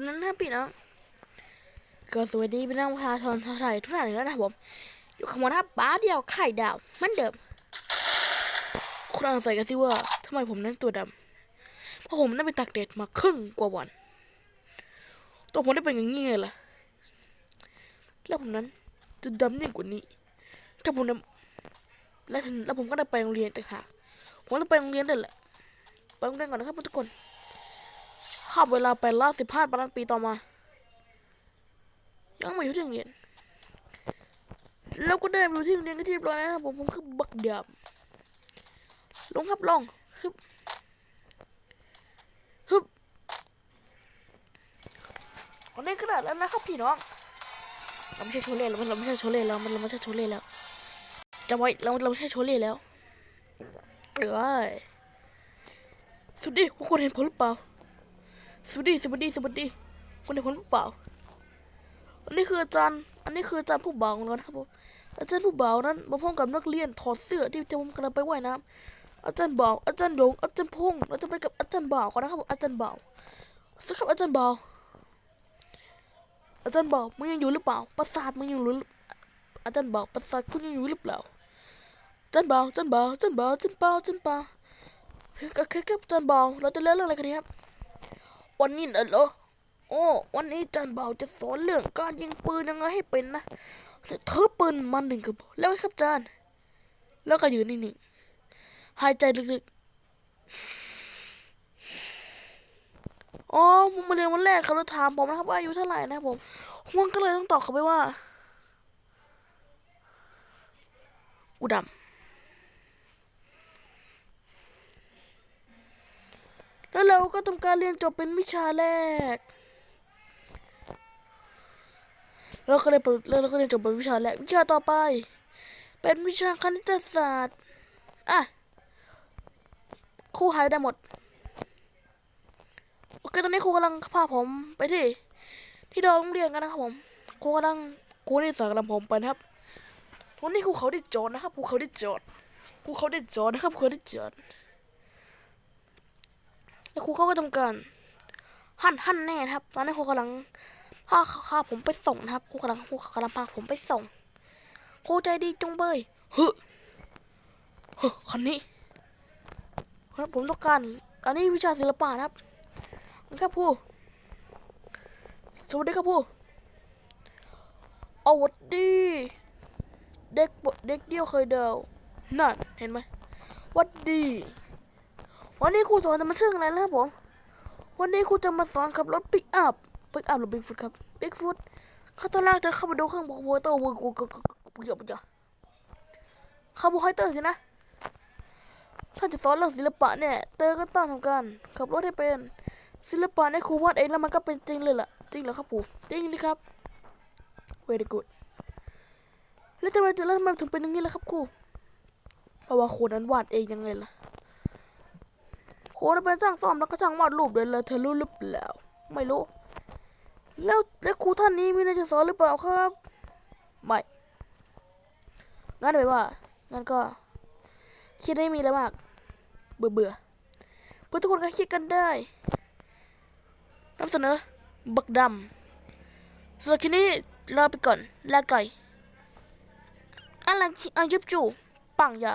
วันนั้นนะพี่น้องก็สวัสดีพี่น้องประชาชนชาวไทยทุกท่านเลยนะครับผมอยู่ขางบวนนะครับป้าเดียวไข่ดาวเหมือนเดิมคุณอาศัยกันสิว่าทำไมผมนั้นตัวดำเพราะผมนั้นไปตากแดดมาครึ่งกว่าวัน ตัวผมได้เป็นอย่างนี้ไงล่ะแล้วผมนั้นจะดำยิ่งกว่านี้ถ้าผมดำแล้วแล้วผมก็ได้ไปโรงเรียนแต่างหากผมต้องไปโรงเรียนด้วยแหละไปโรงเรียนก่อนนะครับทุกคน ข้าเวลาไปล่าสิบห้าปลายปีต่อมา ยังไม่อยู่ที่โรงเรียนแล้วก็ได้ไปอยู่ที่โรงเรียนก็ที่เรียบร้อยนะครับผมผมคือบักเดียบลงครับลงฮึบฮึบวันนี้ขนาดแล้วนะครับพี่น้องเราไม่ใช่โชเล่แล้วมันเราไม่ใช่โชเล่แล้วมันเราไม่ใช่โชเล่แล้วจำไว้เราเราไม่ใช่โชเล่แล้วเอ้ยสวัสดีทุกคนเห็นผลหรือเปล่า สวัสดีสวัสดีสวัสดีคุณเห็นผลหรือเปล่าอันนี้คืออาจารย์ อันนี้คืออาจารย์ผู้บ่าวของเรานะครับผมอาจารย์ผู้บ่าวนั้นมาพร้อมกับนักเรียนถอดเสื้อที่จะกำลังไปว่ายน้ำอาจารย์บ่าวอาจารย์หยงอาจารย์พงเราจะไปกับอาจารย์บ่าวก่อนนะครับผมอาจารย์บ่าวสักครับอาจารย์บ่าวอาจารย์บ่าวมึงยังอยู่หรือเปล่าประสาทมึงยังอยู่หรืออาจารย์บ่าวประสาทคุณยังอยู่หรือเปล่าอาจารย์บ่าวอาจารย์บ่าวอาจารย์บ่าวอาจารย์บ่าวอาจารย์บ่าวโอเคครับอาจารย์บ่าวเราจะเล่นเรื่องอะไรกันดีครับ วันนี้น่ะเหรอ โอ้ วันนี้อาจารย์บ่าวจะสอนเรื่องการยิงปืนยังไงให้เป็นนะเธอปืนมันหนึ่งกระบอกแล้วครับอาจารย์แล้วก็ยืนนิ่งๆหายใจลึกๆ อ๋อผมมาเรียนวันแรกเขาถามผมนะครับว่าอายุเท่าไหร่นะครับผมผมก็เลยต้องตอบเขาไปว่า กูดำ แล้วเราก็ทำการเรียนจบเป็นวิชาแรกแล้วก็เลยเปิดแล้วเราก็เรียนจบเป็นวิชาแรกวิชาต่อไป เป็นวิชาคณิตศาสตร์อะครูหายได้หมดโอเคตอนนี้ครูกำลังพาผมไปที่ ที่โรงเรียนกันนะครับผมครูกำลังครูนี่สอนกำลังผมไปนะครับวันนี้ครูเขาได้จอดนะครับครูเขาได้จอดครูเขาได้จอดนะครับครูเขาได้จอด แล้วครูเขาก็ทำการหั่นหั่นแน่นะครับ ตอนนี้ครูกำลังพาพาผมไปส่งนะครับครูกำลังครูกำลังพาผมไปส่งครูใจดีจงเบยเฮ้เฮ้คันนี้ครับผมต้องการอันนี้วิชาศิลปะนะครับครับผู้สวัสดีครับผู้เอาวัดดีเด็กเด็กเดียวเคยเดานั่นเห็นไหมวัดดี วันนี้ครูสอนจะมาเชื่องอะไรนะครับผม วันนี้ครูจะมาสอนขับรถปิกอัพปิกอัพหรือบิ๊กฟุตครับบิ๊กฟุตข้าตอนแรกจะเข้ามาดูเครื่องบอกโวเตอร์วูกูกูกูกูเยอะไปจ้ะคาร์โบไฮเตอร์สินะ ถ้าจะสอนเรื่องศิลปะเนี่ย เตอร์ก็ต้องทำการขับรถให้เป็น ศิลปะในครูวาดเองแล้วมันก็เป็นจริงเลยล่ะ จริงเหรอครับปู่จริงดิครับ very good แล้วทำไมจะแล้วทำไมถึงเป็นอย่างนี้ล่ะครับครูเพราะว่าครูนั้นวาดเองยังไงล่ะ ครูนั้นเป็นช่างซ่อมแล้วก็ช่างวาดรูปด้วยเลยเธอรู้หรือเปล่าไม่รู้ แล้วแล้วครูท่านนี้มีอะไรจะสอนหรือเปล่าครับ ไม่งั้นไปว่างั้นก็ คิดได้มีอะไรมาก เบื่อเบื่อเพื่อทุกคนก็คิดกันได้นำเสนอ บักดำสำหรับคลิปนี้ลาไปก่อนลาไก่อลันชิอายุบจูปังยา